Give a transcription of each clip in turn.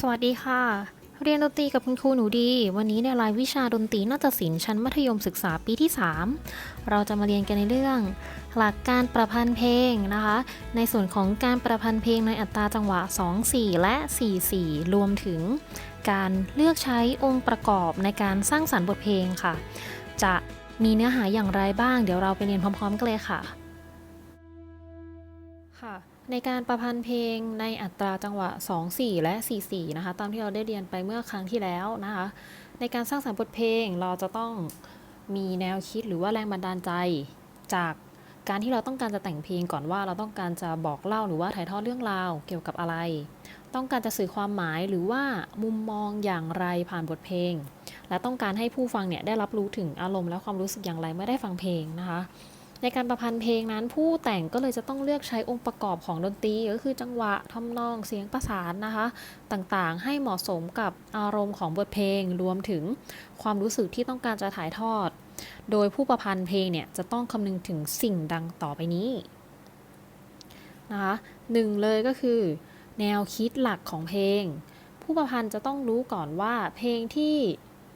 สวัสดีค่ะ เรียนดนตรีกับคุณครูหนูดี วันนี้ในรายวิชาดนตรีนาฏศิลป์ชั้นมัธยมศึกษาปีที่ 3 เราจะมาเรียนกันในเรื่อง หลักการประพันธ์เพลงนะคะ ในส่วนของการประพันธ์เพลงในอัตราจังหวะ 2-4 และ 4-4 รวมถึง การเลือกใช้องค์ประกอบในการสร้างสรรค์บทเพลงค่ะ จะมีเนื้อหาอย่างไรบ้าง เดี๋ยวเราไปเรียนพร้อม ๆ กันเลยค่ะ ในการประพันธ์เพลงในอัตราจังหวะ 2 4 และ 4 4 นะคะ ตามที่เราได้เรียนไปเมื่อครั้งที่แล้วนะคะ ในการสร้างสรรค์บทเพลงเราจะต้องมีแนวคิดหรือว่าแรงบันดาลใจจากการที่เราต้องการจะแต่งเพลงก่อนว่าเราต้องการจะบอกเล่าหรือว่าถ่ายทอดเรื่องราวเกี่ยวกับอะไร ต้องการจะสื่อความหมายหรือว่ามุมมองอย่างไรผ่านบทเพลง และต้องการให้ผู้ฟังเนี่ยได้รับรู้ถึงอารมณ์และความรู้สึกอย่างไรเมื่อได้ฟังเพลงนะคะ ในการประพันธ์เพลงนั้นผู้แต่งก็เลยจะต้องเลือกใช้องค์ประกอบของดนตรีก็คือจังหวะทำนองเสียงประสานนะคะ ต่างๆ ให้เหมาะสมกับอารมณ์ของบทเพลงรวมถึงความรู้สึกที่ต้องการจะถ่ายทอด โดยผู้ประพันธ์เพลงเนี่ยจะต้องคำนึงถึงสิ่งดังต่อไปนี้นะคะหนึ่งเลยก็คือ แนวคิดหลักของเพลง ผู้ประพันธ์จะต้องรู้ก่อนว่าเพลงที่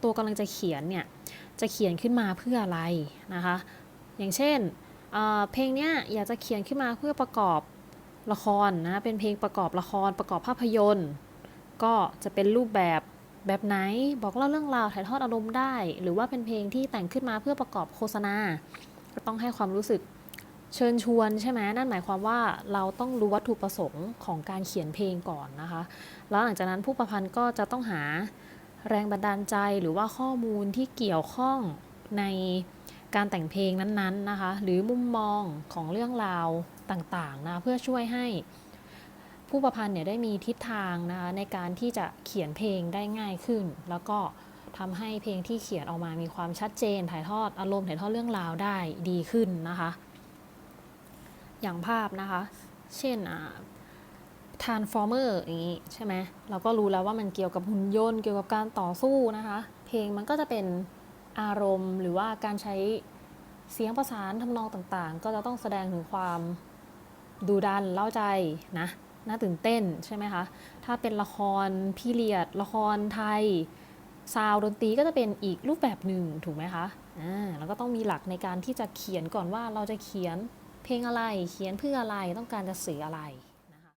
ตัวกำลังจะเขียนเนี่ยจะเขียนขึ้นมาเพื่ออะไรนะคะ อย่างเช่นเเพลงเนี้ยอยากจะเขียนขึ้นมาเพื่อประกอบละครนะ เป็นเพลงประกอบละครประกอบภาพยนตร์ ก็จะเป็นรูปแบบแบบไหนบอกเล่าเรื่องราวถ่ายทอดอารมณ์ได้ หรือว่าเป็นเพลงที่แต่งขึ้นมาเพื่อประกอบโฆษณา ก็ต้องให้ความรู้สึกเชิญชวนใช่ไหมนั่นหมายความว่าเราต้องรู้วัตถุประสงค์ของการเขียนเพลงก่อนนะคะ แล้วหลังจากนั้นผู้ประพันธ์ก็จะต้องหาแรงบันดาลใจหรือว่าข้อมูลที่เกี่ยวข้องใน การแต่งเพลงนั้นๆนะคะ หรือมุมมองของเรื่องราวต่างๆนะเพื่อช่วยให้ผู้ประพันธ์เนี่ยได้มีทิศทางนะคะในการที่จะเขียนเพลงได้ง่ายขึ้น แล้วก็ทำให้เพลงที่เขียนออกมามีความชัดเจน ถ่ายทอดอารมณ์ถ่ายทอดเรื่องราวได้ดีขึ้นนะคะ อย่างภาพนะคะ เช่นอ่า Transformer อย่างนี้ใช่ไหมเราก็รู้แล้วว่ามันเกี่ยวกับหุ่นยนต์เกี่ยวกับการต่อสู้นะคะ เพลงมันก็จะเป็น อารมณ์ หรือว่าการใช้เสียงประสานทำนองต่างๆ ก็จะต้องแสดงถึงความดูดันเล่าใจนะน่าตื่นเต้นใช่ไหมคะ ถ้าเป็นละครพีเรียด ละครไทย ซาวด์ดนตรีก็จะเป็นอีกรูปแบบหนึ่งถูกไหมคะอ่าแล้วก็ต้องมีหลักในการที่จะเขียนก่อนว่าเราจะเขียนเพลงอะไร เขียนเพื่ออะไรต้องการจะสื่ออะไรนะคะ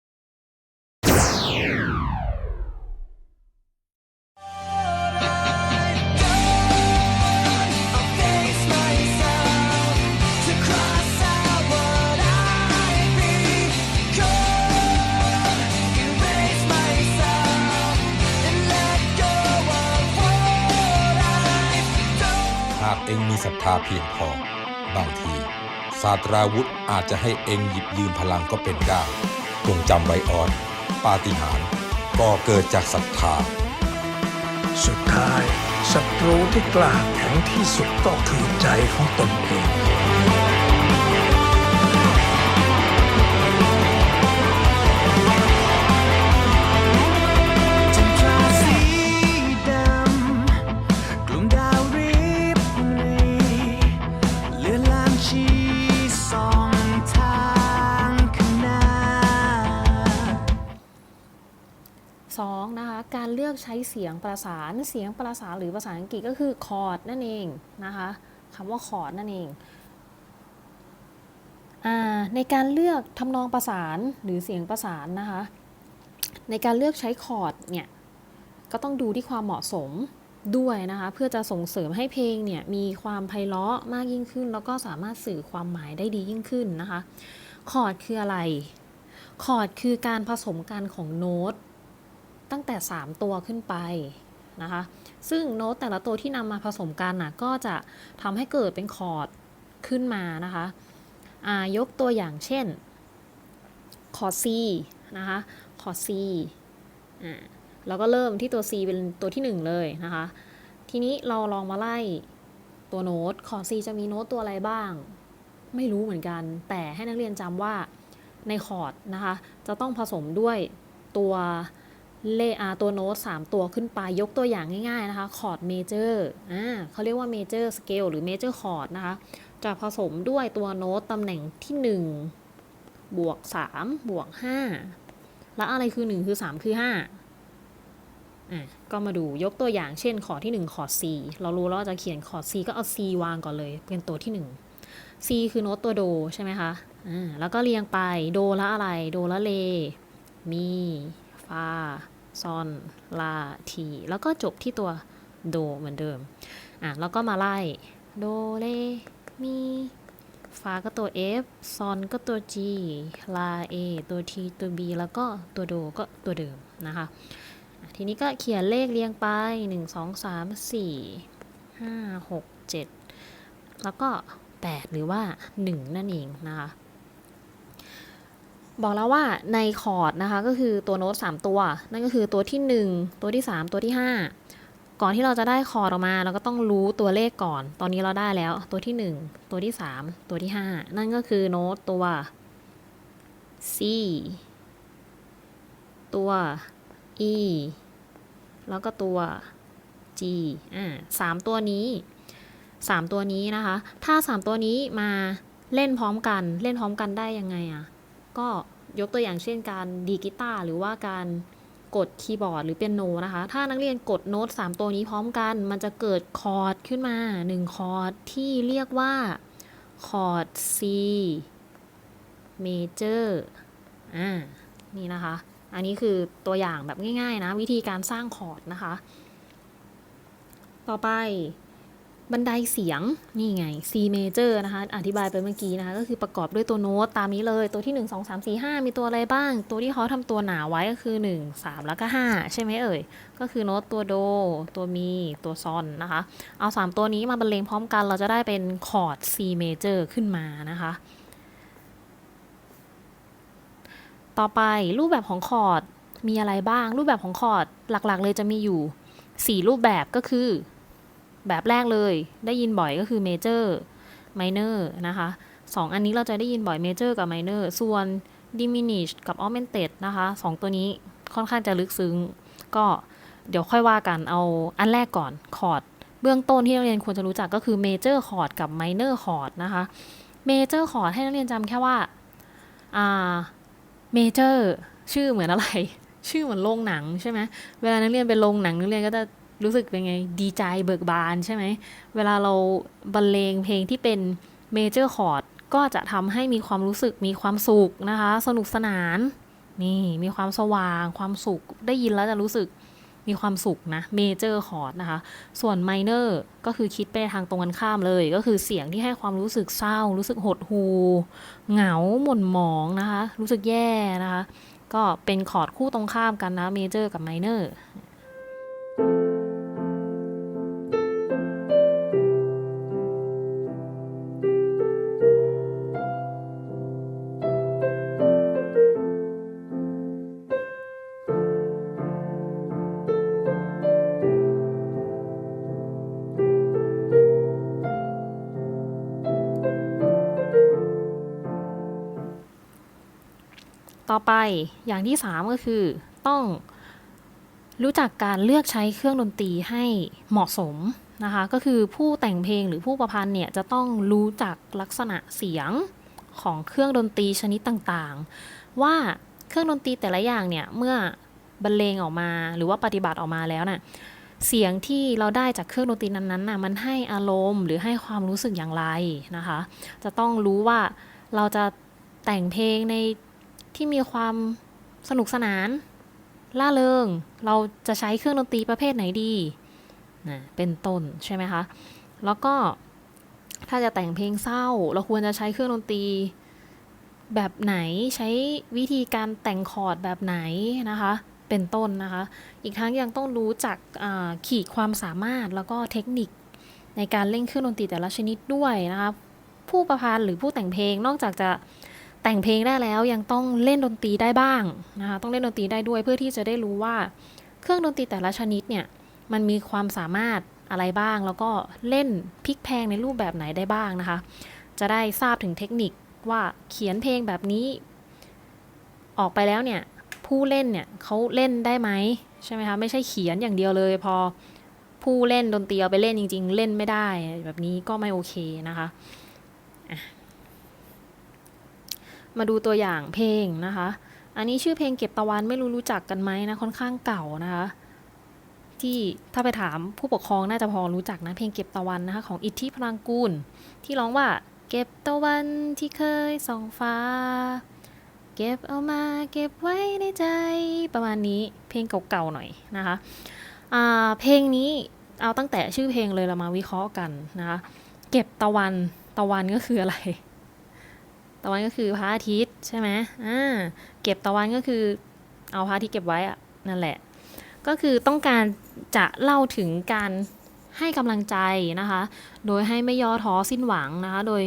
องมีศรัทธาเพียงพอ บางทีศาสตราวุธอาจจะให้เองหยิบยืมพลังก็เป็นได้จงจำไว้ออนปาฏิหาริย์ก็เกิดจากศรัทธา สุดท้ายศัตรูที่กล้าแข็งที่สุดก็คือใจของตนเอง 2. นะคะการเลือกใช้เสียงประสานเสียงประสานหรือภาษาอังกฤษก็คือคอร์ดนั่นเองนะคะคำว่าคอร์ดนั่นเองอในการเลือกทำนองประสานหรือเสียงประสานนะคะในการเลือกใช้คอร์ดเนี่ยก็ต้องดูที่ความเหมาะสมด้วยนะคะเพื่อจะส่งเสริมให้เพลงเนี่ยมีความไพเราะมากยิ่งขึ้น แล้วก็สามารถสื่อความหมายได้ดียิ่งขึ้นนะคะคอร์ดคืออะไรคอร์ดคือการผสมกันของโน้ต ตั้งแต่ 3 ตัวขึ้นไปนะคะ ซึ่งโน้ตแต่ละตัวที่นำมาผสมกันนะก็จะทำให้เกิดเป็นคอร์ดขึ้นมานะคะอายกตัวอย่างเช่น คอร์ด C นะคะ คอร์ด C อ่าเราก็เริ่มที่ตัว C เป็นตัวที่ 1 เลยนะคะ ทีนี้เราลองมาไล่ตัวโน้ต คอร์ด C จะมีโน้ตตัวอะไรบ้าง ไม่รู้เหมือนกัน แต่ให้นักเรียนจำว่าในคอร์ดนะคะ จะต้องผสมด้วยตัว เลอาตัวโน้ต3ตัวขึ้นไปยกตัวอย่างง่ายๆนะคะคอร์ดเมเจอร์อ่าเขาเรียกว่าเมเจอร์สเกลหรือเมเจอร์คอร์ดนะคะ จะผสมด้วยตัวโน้ตตำแหน่งที่1บวก3บวก5แล้วอะไรคือ 1 คือ 3 คือ 5อะก็มาดูยกตัวอย่างเช่นคอร์ดที่1คอร์ด C เรารู้แล้วจะเขียนคอร์ด C ก็เอา C วางก่อนเลยเป็นตัวที่ 1 C คือโน้ตตัวโดใช่ไหมคะอ่าแล้วก็เรียงไปโดละอะไรโดละเล มีฟา ซอน ลา ที แล้วก็จบที่ตัวโดเหมือนเดิม อะ แล้วก็มาไล่ โด เล มี ฟาก็ตัว F ซอนก็ตัว G ลา A ตัว T ตัว B แล้วก็ตัวโดก็ตัวเดิมนะคะ ทีนี้ก็เขียนเลขเรียงไป 1 2 3 4 5 6 7 แล้วก็ 8 หรือว่า 1 นั่นเองนะคะ บอกแล้วว่าในคอร์ดนะคะก็คือตัวโน้ต 3 ตัว นั่นก็คือตัวที่ 1 ตัวที่ 3 ตัวที่ 5 ก่อนที่เราจะได้คอร์ดออกมา เราก็ต้องรู้ตัวเลขก่อน ตอนนี้เราได้แล้วตัวที่ 1 ตัวที่ 3 ตัวที่ 5 นั่นก็คือโน้ตตัว C ตัว E แล้วก็ตัว G อ่าสามตัวนี้ 3 ตัวนี้นะคะ ถ้า 3 ตัวนี้มาเล่นพร้อมกัน เล่นพร้อมกันได้ยังไงอะ ก็ยกตัวอย่างเช่นการดีกีตาร์หรือว่าการกดคีย์บอร์ดหรือเปียโนนะคะ ถ้านักเรียนกดโน้ต 3 ตัวนี้พร้อมกัน มันจะเกิดคอร์ดขึ้นมา 1 คอร์ดที่เรียกว่าคอร์ด C major อ่า นี่นะคะ อันนี้คือตัวอย่างแบบง่าย ๆ นะ วิธีการสร้างคอร์ดนะคะ ต่อไป บันไดเสียงนี่ไง C major นะคะ อธิบายไปเมื่อกี้นะคะ ก็คือประกอบด้วยตัวโน้ตตามนี้เลย ตัวที่ 1 2 3 4 5 มีตัวอะไรบ้าง ตัวที่เขาทำตัวหนาไว้ก็คือ 1 3 แล้วก็ 5 ใช่ไหมเอ่ย ก็คือโน้ตตัวโด ตัวมี ตัวซอนนะคะ เอา 3 ตัวนี้มาบรรเลงพร้อมกันเราจะได้เป็นคอร์ด C major ขึ้นมานะคะ ต่อไปรูปแบบของคอร์ดมีอะไรบ้าง รูปแบบของคอร์ดหลักๆ เลยจะมีอยู่ 4 รูปแบบก็คือ แบบแรกเลยได้ยินบ่อยก็คือเมเจอร์ไมเนอร์นะคะสองอันนี้เราจะได้ยินบ่อยเมเจอร์กับไมเนอร์ส่วน diminish กับ augmented นะคะสองตัวนี้ค่อนข้างจะลึกซึ้ง ก็เดี๋ยวค่อยว่ากันเอาอันแรกก่อนคอร์ดเบื้องต้นที่นักเรียนควรจะรู้จักก็คือเมเจอร์คอร์ดกับไมเนอร์คอร์ดนะคะเมเจอร์คอร์ดให้นักเรียนจำแค่ว่าอ่าเมเจอร์ชื่อเหมือนอะไร ชื่อเหมือนโรงหนังใช่ไหมเวลานักเรียนไปโรงหนังนักเรียนก็จะ รู้สึกเป็นไง ดีใจเบิกบานใช่ไหม เวลาเราบรรเลงเพลงที่เป็นเมเจอร์คอร์ดก็จะทำให้มีความรู้สึกมีความสุขนะคะ สนุกสนาน นี่มีความสว่าง ความสุขได้ยินแล้วจะรู้สึกมีความสุขนะเมเจอร์คอร์ดนะคะ ส่วนไมเนอร์ก็คือคิดไปทางตรงกันข้ามเลย ก็คือเสียงที่ให้ความรู้สึกเศร้า รู้สึกหดหูเหงาหม่นหมองนะคะ รู้สึกแย่นะคะ ก็เป็นคอร์ดคู่ตรงข้ามกันนะเมเจอร์กับไมเนอร์ ต่อไปอย่างที่ 3 ก็คือต้องรู้จักการเลือกใช้เครื่องดนตรีให้เหมาะสมนะคะ ก็คือผู้แต่งเพลงหรือผู้ประพันธ์เนี่ยจะต้องรู้จักลักษณะเสียงของเครื่องดนตรีชนิดต่างๆ ว่าเครื่องดนตรีแต่ละอย่างเนี่ยเมื่อบรรเลงออกมาหรือว่าปฏิบัติออกมาแล้วน่ะเสียงที่เราได้จากเครื่องดนตรีนั้นๆน่ะมันให้อารมณ์หรือให้ความรู้สึกอย่างไรนะคะ จะต้องรู้ว่าเราจะแต่งเพลงใน ที่มีความสนุกสนาน ล่าเริง เราจะใช้เครื่องดนตรีประเภทไหนดีนะเป็นต้นใช่ไหมคะ แล้วก็ถ้าจะแต่งเพลงเศร้า เราควรจะใช้เครื่องดนตรีแบบไหนใช้วิธีการแต่งคอร์ดแบบไหนนะคะ เป็นต้นนะคะ อีกทั้งยังต้องรู้จักขีดความสามารถแล้วก็เทคนิคในการเล่นเครื่องดนตรีแต่ละชนิดด้วยนะคะ ผู้ประพันธ์หรือผู้แต่งเพลงนอกจากจะ แต่งเพลงได้แล้วยังต้องเล่นดนตรีได้บ้างนะคะต้องเล่นดนตรีได้ด้วยเพื่อที่จะได้รู้ว่าเครื่องดนตรีแต่ละชนิดเนี่ยมันมีความสามารถอะไรบ้าง แล้วก็เล่นพลิกแพงในรูปแบบไหนได้บ้างนะคะ จะได้ทราบถึงเทคนิคว่าเขียนเพลงแบบนี้ ออกไปแล้วเนี่ยผู้เล่นเนี่ยเขาเล่นได้ไหมใช่ไหมคะไม่ใช่เขียนอย่างเดียวเลย พอผู้เล่นดนตรีเอาไปเล่นจริง ๆ เล่นไม่ได้แบบนี้ก็ไม่โอเคนะคะ มาดูตัวอย่างเพลงนะคะ อันนี้ชื่อเพลงเก็บตะวันไม่รู้รู้จักกันไหมนะค่อนข้างเก่านะคะ ที่ถ้าไปถามผู้ปกครองน่าจะพอรู้จักนะเพลงเก็บตะวันนะคะของอิทธิพลังกูล ที่ร้องว่าเก็บตะวันที่เคยส่องฟ้า เก็บเอามาเก็บไว้ในใจประมาณนี้เพลงเก่าๆหน่อยนะคะเพลงนี้เอาตั้งแต่ชื่อเพลงเลยเรามาวิเคราะห์กันนะคะ เก็บตะวันตะวันก็คืออะไร ตะวันก็คือพระอาทิตย์ใช่ไหมอ่าเก็บตะวันก็คือเอาพระอาทิตย์เก็บไว้อะนั่นแหละ ก็คือต้องการจะเล่าถึงการให้กำลังใจนะคะ โดยให้ไม่ย่อท้อสิ้นหวังนะคะ โดย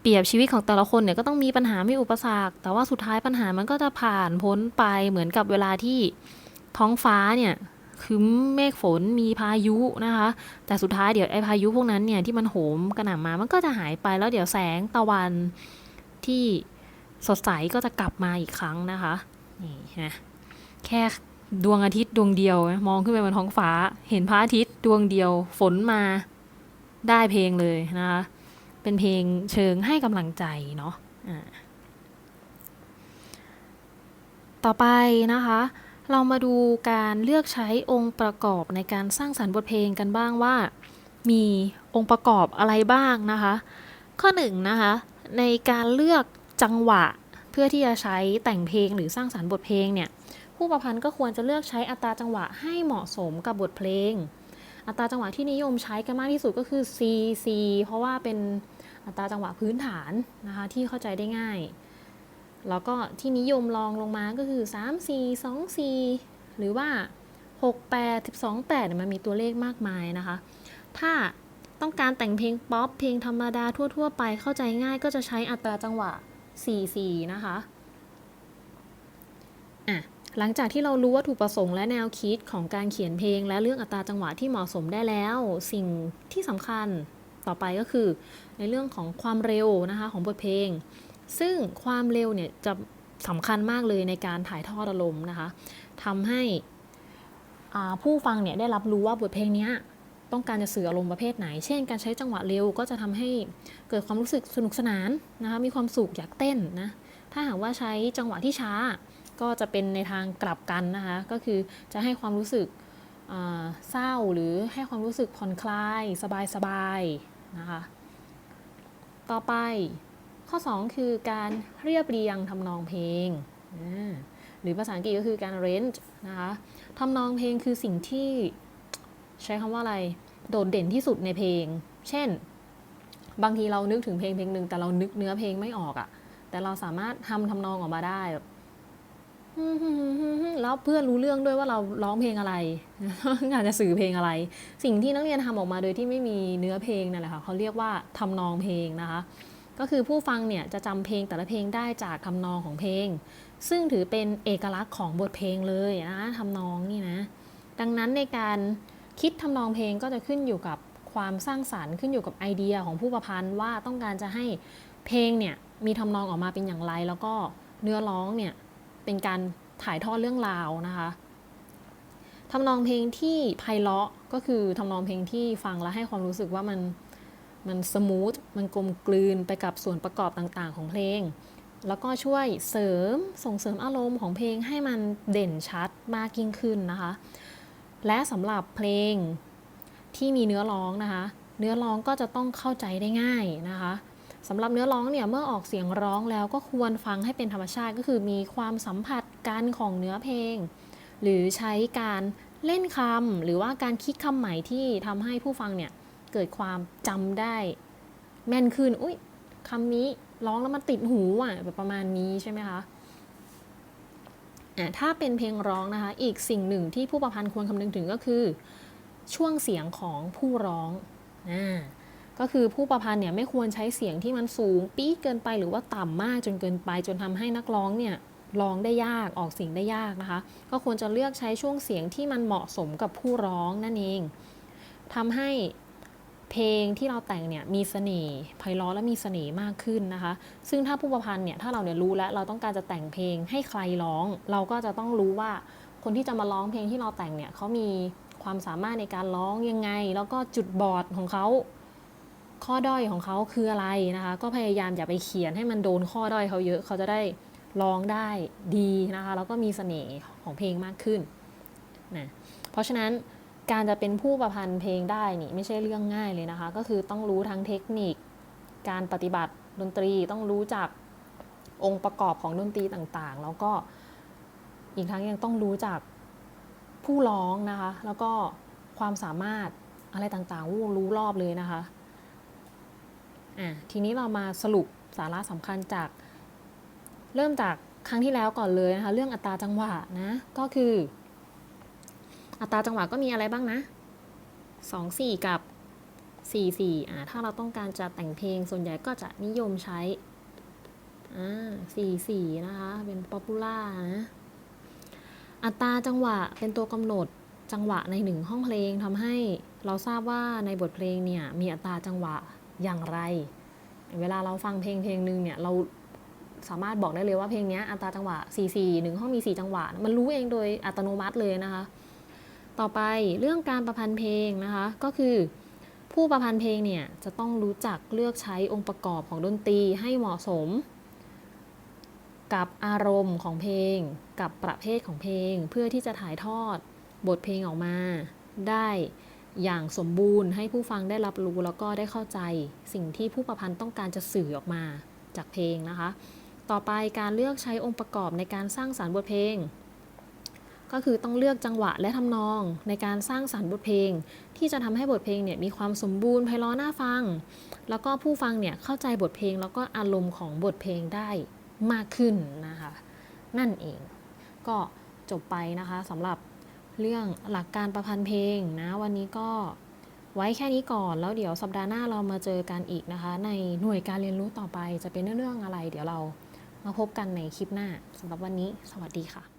เปรียบชีวิตของแต่ละคนเนี่ยก็ต้องมีปัญหามีอุปสรรค แต่ว่าสุดท้ายปัญหามันก็จะผ่านพ้นไปเหมือนกับเวลาที่ท้องฟ้าเนี่ยครึ้มเมฆฝนมีพายุนะคะ แต่สุดท้ายเดี๋ยวไอ้พายุพวกนั้นเนี่ยที่มันโหมกระหน่ำมา มันก็จะหายไปแล้วเดี๋ยวแสงตะวัน ที่สดใสก็จะกลับมาอีกครั้งนะคะนี่นะแค่ดวงอาทิตย์ดวงเดียว มองขึ้นไปบนท้องฟ้า เห็นพระอาทิตย์ดวงเดียว ฝนมาได้เพลงเลยนะคะเป็นเพลงเชิงให้กำลังใจเนาะอ่าต่อไปนะคะ เรามาดูการเลือกใช้องค์ประกอบในการสร้างสรรค์บทเพลงกันบ้างว่า มีองค์ประกอบอะไรบ้างนะคะ ข้อหนึ่งนะคะ ในการเลือกจังหวะเพื่อที่จะใช้แต่งเพลงหรือสร้างสรรค์บทเพลงเนี่ยผู้ประพันธ์ก็ควรจะเลือกใช้อัตราจังหวะให้เหมาะสมกับบทเพลง อัตราจังหวะที่นิยมใช้กันมากที่สุดก็คือ C C เพราะว่าเป็นอัตราจังหวะพื้นฐานนะคะที่เข้าใจได้ง่าย แล้วก็ที่นิยมลองลงมาก็คือ3 4 2 4หรือว่า 6 8 12 8เนี่ยมันมีตัวเลขมากมายนะคะ ถ้า ต้องการแต่งเพลงป๊อปเพลงธรรมดาทั่ว ๆ ไปเข้าใจง่ายก็จะใช้อัตราจังหวะ 4 4 นะคะอะหลังจากที่เรารู้วัตถุประสงค์และแนวคิดของการเขียนเพลง และเรื่องอัตราจังหวะที่เหมาะสมได้แล้ว สิ่งที่สำคัญต่อไปก็คือ ในเรื่องของความเร็วนะคะของบทเพลง ซึ่งความเร็วเนี่ยจะสำคัญมากเลยในการถ่ายทอดอารมณ์นะคะทำให้ผู้ฟังเนี่ยได้รับรู้ว่าบทเพลงเนี้ย ต้องการจะสื่ออารมณ์ประเภทไหน เช่น การใช้จังหวะเร็วก็จะทำให้เกิดความรู้สึกสนุกสนานนะคะมีความสุขอยากเต้นนะถ้าหากว่าใช้จังหวะที่ช้า ก็จะเป็นในทางกลับกันนะคะก็คือจะให้ความรู้สึกเศร้าหรือให้ความรู้สึกผ่อนคลาย สบายๆนะคะต่อไปข้อ 2 คือการเรียบเรียงทำนองเพลง หรือภาษาอังกฤษก็คือการ arrange นะคะทำนองเพลงคือสิ่งที่ ใช้คำว่าอะไร โดดเด่นที่สุดในเพลง เช่น บางทีเรานึกถึงเพลงเพลงหนึ่งแต่เรานึกเนื้อเพลงไม่ออกอะ่ะ แต่เราสามารถทำทำนองออกมาได้แบบแล้วเพื่อนรู้เรื่องด้วยว่าเราร้องเพลงอะไรงานจะสื่อเพลงอะไร สิ่งที่นักเรียนทำออกมาโดยที่ไม่มีเนื้อเพลงนั่นแหละค่ะเขาเรียกว่าทำนองเพลงนะคะ ก็คือผู้ฟังเนี่ยจะจำเพลงแต่ละเพลงได้จากทำนองของเพลง ซึ่งถือเป็นเอกลักษณ์ของบทเพลงเลยนะทำนองนี่นะ ดังนั้นในการ คิดทำนองเพลงก็จะขึ้นอยู่กับความสร้างสารรค์ขึ้นอยู่กับไอเดียของผู้ประพันธ์ว่าต้องการจะให้เพลงเนี่ยมีทำนองออกมาเป็นอย่างไร แล้วก็เนื้อร้องเนี่ยเป็นการถ่ายทอดเรื่องราวนะคะทำนองเพลงที่ไพเราะก็คือทำนองเพลงที่ฟังแล้วให้ความรู้สึกว่ามันมันสมูทมันกลมกลืนไปกับส่วนประกอบต่างๆ ของเพลง แล้วก็ช่วยเสริมส่งเสริมอารมณ์ของเพลงให้มันเด่นชัดมากยิ่งขึ้นนะคะ และสำหรับเพลงที่มีเนื้อร้องนะคะ เนื้อร้องก็จะต้องเข้าใจได้ง่ายนะคะสำหรับเนื้อร้องเนี่ยเมื่อออกเสียงร้องแล้วก็ควรฟังให้เป็นธรรมชาติก็คือมีความสัมผัสกันของเนื้อเพลง หรือใช้การเล่นคำหรือว่าการคิดคำใหม่ที่ทำให้ผู้ฟังเนี่ยเกิดความจำได้ แม่นขึ้นอุ้ยคำนี้ร้องแล้วมันติดหูอะแบบประมาณนี้ใช่ไหมคะอะ ถ้าเป็นเพลงร้องนะคะ อีกสิ่งหนึ่งที่ผู้ประพันธ์ควรคำนึงถึงก็คือ ช่วงเสียงของผู้ร้องอ่าก็คือผู้ประพันธ์เนี่ยไม่ควรใช้เสียงที่มันสูงปี๊ดเกินไปหรือว่าต่ำมากจนเกินไป จนทำให้นักร้องเนี่ยร้องได้ยากออกเสียงได้ยากนะคะ ก็ควรจะเลือกใช้ช่วงเสียงที่มันเหมาะสมกับผู้ร้องนั่นเองทำให้ เพลงที่เราแต่งเนี่ยมีเสน่ห์ไพเราะและมีเสน่ห์มากขึ้นนะคะ ซึ่งถ้าผู้ประพันธ์เนี่ยถ้าเราเนี่ยรู้แล้วเราต้องการจะแต่งเพลงให้ใครร้อง เราก็จะต้องรู้ว่าคนที่จะมาร้องเพลงที่เราแต่งเนี่ยเขามีความสามารถในการร้องยังไง แล้วก็จุดบอดของเขาข้อด้อยของเขาคืออะไรนะคะ ก็พยายามอย่าไปเขียนให้มันโดนข้อด้อยเขาเยอะเขาจะได้ร้องได้ดีนะคะแล้วก็มีเสน่ห์ของเพลงมากขึ้นนะเพราะฉะนั้น การจะเป็นผู้ประพันธ์เพลงได้นี่ไม่ใช่เรื่องง่ายเลยนะคะ ก็คือต้องรู้ทั้งเทคนิค การปฏิบัติดนตรีต้องรู้จักองค์ประกอบของดนตรีต่างๆ แล้วก็อีกทั้งยังต้องรู้จักผู้ร้องนะคะ แล้วก็ความสามารถอะไรต่างๆวู้รู้รอบเลยนะคะอะทีนี้เรามาสรุปสาระสำคัญจาก เริ่มจากครั้งที่แล้วก่อนเลยนะคะ เรื่องอัตราจังหวะนะก็คือ อัตราจังหวะก็มีอะไรบ้างนะสองสี่กับสี่สี่อ่าถ้าเราต้องการจะแต่งเพลงส่วนใหญ่ก็จะนิยมใช้อ่าสี่สี่นะคะ เป็นป๊อปปูล่านะอัตราจังหวะเป็นตัวกำหนดจังหวะในหนึ่งห้องเพลงทำให้เราทราบว่าในบทเพลงเนี่ยมีอัตราจังหวะอย่างไร เวลาเราฟังเพลงเพลงหนึ่งเนี่ยเราสามารถบอกได้เลยว่าเพลงเนี้ยอัตราจังหวะ 4 4หนึ่งห้องมี 4 จังหวะ มันรู้เองโดยอัตโนมัติเลยนะคะ ต่อไปเรื่องการประพันธ์เพลงนะคะ ก็คือ ผู้ประพันธ์เพลงเนี่ยจะต้องรู้จักเลือกใช้องค์ประกอบของดนตรีให้เหมาะสม กับอารมณ์ของเพลง กับประเภทของเพลง เพื่อที่จะถ่ายทอดบทเพลงออกมา ได้อย่างสมบูรณ์ให้ผู้ฟังได้รับรู้แล้วก็ได้เข้าใจสิ่งที่ผู้ประพันธ์ต้องการจะสื่อออกมาจากเพลงนะคะ ต่อไปการเลือกใช้องค์ประกอบในการสร้างสารรค์บทเพลง ก็คือต้องเลือกจังหวะและทำนองในการสร้างสารรค์บทเพลง ที่จะทำให้บทเพลงเนี่ยมีความสมบูรณ์ไพเราะน่าฟัง แล้วก็ผู้ฟังเนี่ยเข้าใจบทเพลงแล้วก็อารมณ์ของบทเพลงได้มากขึ้นนะคะนั่นเอง ก็จบไปนะคะสำหรับเรื่องหลักการประพันธ์เพลงนะวันนี้ก็ไว้แค่นี้ก่อนแล้วเดี๋ยวสัปดาห์หน้าเรามาเจอกันอีกนะคะ ในหน่วยการเรียนรู้ต่อไปจะเป็นเรื่องอะไร เดี๋ยวเรามาพบกันในคลิปหน้าสำหรับวันนี้ สวัสดีค่ะ